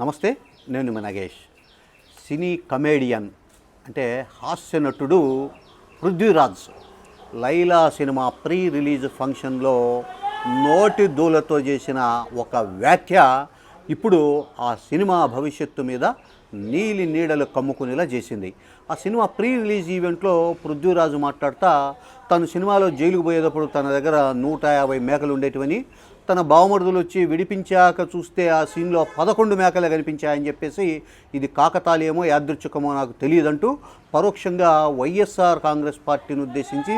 నమస్తే నేను మీ నగేష్. సినీ కమేడియన్ అంటే హాస్య నటుడు Prithviraj. Laila cinema pre release ఫంక్షన్లో నోటి దూలతో చేసిన ఒక వ్యాఖ్య ఇప్పుడు ఆ సినిమా భవిష్యత్తు మీద నీలి నీడలు కమ్ముకునేలా చేసింది. ఆ సినిమా ప్రీ రిలీజ్ ఈవెంట్లో పృథ్వీరాజు మాట్లాడుతా తను సినిమాలో జైలుకు పోయేటప్పుడు తన దగ్గర నూట యాభై మేకలు ఉండేటివని తన బావమరుదులు వచ్చి విడిపించాక చూస్తే ఆ సీన్లో పదకొండు మేకలే కనిపించాయని చెప్పేసి ఇది కాకతాళీయమో యాదృచ్ఛికమో నాకు తెలియదంటూ పరోక్షంగా వైఎస్ఆర్ కాంగ్రెస్ పార్టీని ఉద్దేశించి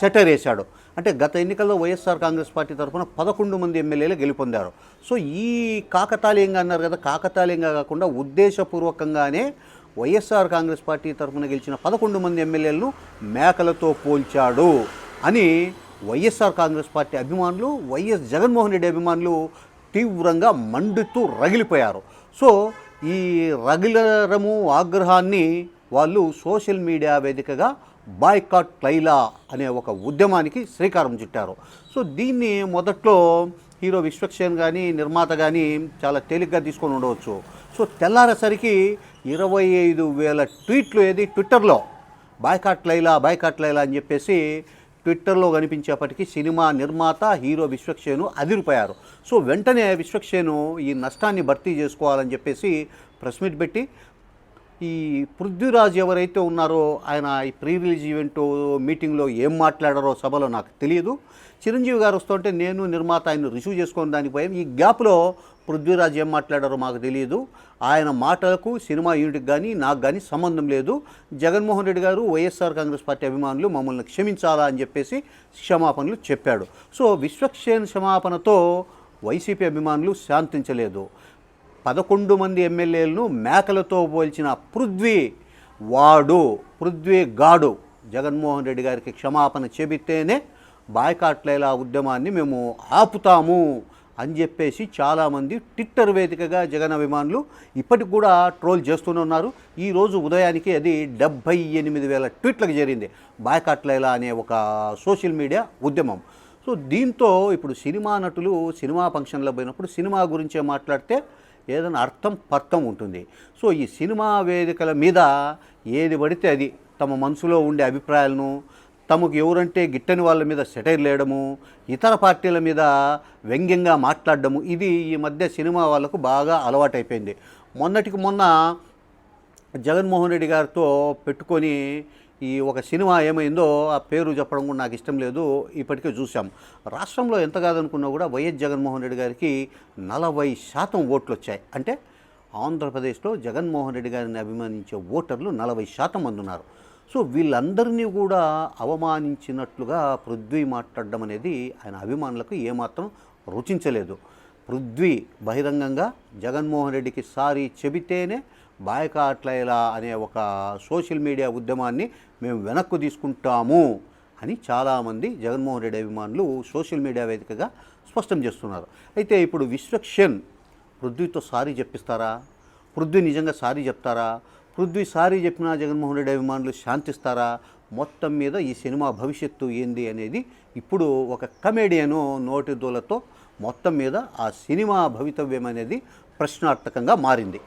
సెటర్ వేశాడు. అంటే గత ఎన్నికల్లో వైఎస్ఆర్ కాంగ్రెస్ పార్టీ తరఫున పదకొండు మంది ఎమ్మెల్యేలు గెలుపొందారు. సో ఈ కాకతాళీయంగా అన్నారు కదా కాకతాళీయంగా కాకుండా ఉద్దేశపూర్వకంగానే వైఎస్ఆర్ కాంగ్రెస్ పార్టీ తరఫున గెలిచిన పదకొండు మంది ఎమ్మెల్యేలను మేకలతో పోల్చాడు అని వైఎస్ఆర్ కాంగ్రెస్ పార్టీ అభిమానులు వైఎస్ జగన్మోహన్ రెడ్డి అభిమానులు తీవ్రంగా మండుతూ రగిలిపోయారు. సో ఈ రగిలరము ఆగ్రహాన్ని వాళ్ళు సోషల్ మీడియా వేదికగా బాయ్కాట్ లైలా అనే ఒక ఉద్యమానికి శ్రీకారం చుట్టారు. సో దీన్ని మొదట్లో హీరో విశ్వక్సేన్ కానీ నిర్మాత కానీ చాలా తేలిగ్గా తీసుకొని ఉండవచ్చు. సో తెల్లారేసరికి ఇరవై ఐదు వేల ట్వీట్లు ఏది? ట్విట్టర్లో. బాయ్కాట్ లైలా బాయ్కాట్ లైలా అని చెప్పేసి ట్విట్టర్లో కనిపించేపటికి సినిమా నిర్మాత హీరో విశ్వక్సేను అదిరిపోయారు. సో వెంటనే విశ్వక్సేను ఈ నష్టాన్ని భర్తీ చేసుకోవాలని చెప్పేసి ప్రెస్ మీట్ పెట్టి ఈ పృథ్వీరాజ్ ఎవరైతే ఉన్నారో ఆయన ఈ ప్రీ రిలీజ్ ఈవెంట్ మీటింగ్లో ఏం మాట్లాడారో సభలో నాకు తెలియదు. చిరంజీవి గారు వస్తుంటే నేను నిర్మాత ఆయన రిసీవ్ చేసుకొని దానికి పోయాం. ఈ గ్యాప్లో పృథ్వీరాజ్ ఏం మాట్లాడారో మాకు తెలియదు. ఆయన మాటలకు సినిమా యూనిట్కి కానీ నాకు కానీ సంబంధం లేదు. జగన్మోహన్ రెడ్డి గారు వైఎస్ఆర్ కాంగ్రెస్ పార్టీ అభిమానులు మమ్మల్ని క్షమించాలా అని చెప్పేసి క్షమాపణలు చెప్పాడు. సో విశ్వక్షేణ క్షమాపణతో వైసీపీ అభిమానులు శాంతించలేదు. పదకొండు మంది ఎమ్మెల్యేలను మేకలతో పోల్చిన పృథ్వీ వాడు పృథ్వీ గాడు జగన్మోహన్ రెడ్డి గారికి క్షమాపణ చెబితేనే బాయ్కాట్లేలా ఉద్యమాన్ని మేము ఆపుతాము అని చెప్పేసి చాలామంది ట్విట్టర్ వేదికగా జగన్ అభిమానులు ఇప్పటికి కూడా ట్రోల్ చేస్తూనే ఉన్నారు. ఈరోజు ఉదయానికి అది డెబ్భై ఎనిమిది వేల ట్వీట్లకు జరిగింది బాయ్కాట్లేలా అనే ఒక సోషల్ మీడియా ఉద్యమం. సో దీంతో ఇప్పుడు సినిమా నటులు సినిమా ఫంక్షన్లో పోయినప్పుడు సినిమా గురించే మాట్లాడితే ఏదైనా అర్థం పర్థం ఉంటుంది. సో ఈ సినిమా వేదికల మీద ఏది పడితే అది తమ మనసులో ఉండే అభిప్రాయాలను తమకు ఎవరంటే గిట్టని వాళ్ళ మీద సెటైర్ లేయడము ఇతర పార్టీల మీద వ్యంగ్యంగా మాట్లాడడము ఇది ఈ మధ్య సినిమా వాళ్ళకు బాగా అలవాటైపోయింది. మొన్నటికి మొన్న జగన్మోహన్ రెడ్డి గారితో పెట్టుకొని ఈ ఒక సినిమా ఏమైందో ఆ పేరు చెప్పడం కూడా నాకు ఇష్టం లేదు. ఇప్పటికే చూసాం రాష్ట్రంలో ఎంత కాదనుకున్నా కూడా వైఎస్ జగన్మోహన్ రెడ్డి గారికి నలభై శాతం ఓట్లు వచ్చాయి అంటే ఆంధ్రప్రదేశ్లో జగన్మోహన్ రెడ్డి గారిని అభిమానించే ఓటర్లు నలభై శాతం మంది ఉన్నారు. సో వీళ్ళందరినీ కూడా అవమానించినట్లుగా పృథ్వీ మాట్లాడడం అనేది ఆయన అభిమానులకు ఏమాత్రం రుచించలేదు. పృథ్వీ బహిరంగంగా జగన్మోహన్ రెడ్డికి సారీ చెబితేనే బాయకాట్లైలా అనే ఒక సోషల్ మీడియా ఉద్యమాన్ని మేము వెనక్కు తీసుకుంటాము అని చాలామంది జగన్మోహన్ రెడ్డి అభిమానులు సోషల్ మీడియా వేదికగా స్పష్టం చేస్తున్నారు. అయితే ఇప్పుడు విశ్వక్షన్ పృథ్వీతో సారీ చెప్పిస్తారా? పృథ్వీ నిజంగా సారీ చెప్తారా? పృథ్వీ సారీ చెప్పినా జగన్మోహన్ రెడ్డి అభిమానులు శాంతిస్తారా? మొత్తం మీద ఈ సినిమా భవిష్యత్తు ఏంది అనేది ఇప్పుడు ఒక కమెడియను నోటి దూలతో మొత్తం మీద ఆ సినిమా భవితవ్యం అనేది ప్రశ్నార్థకంగా మారింది.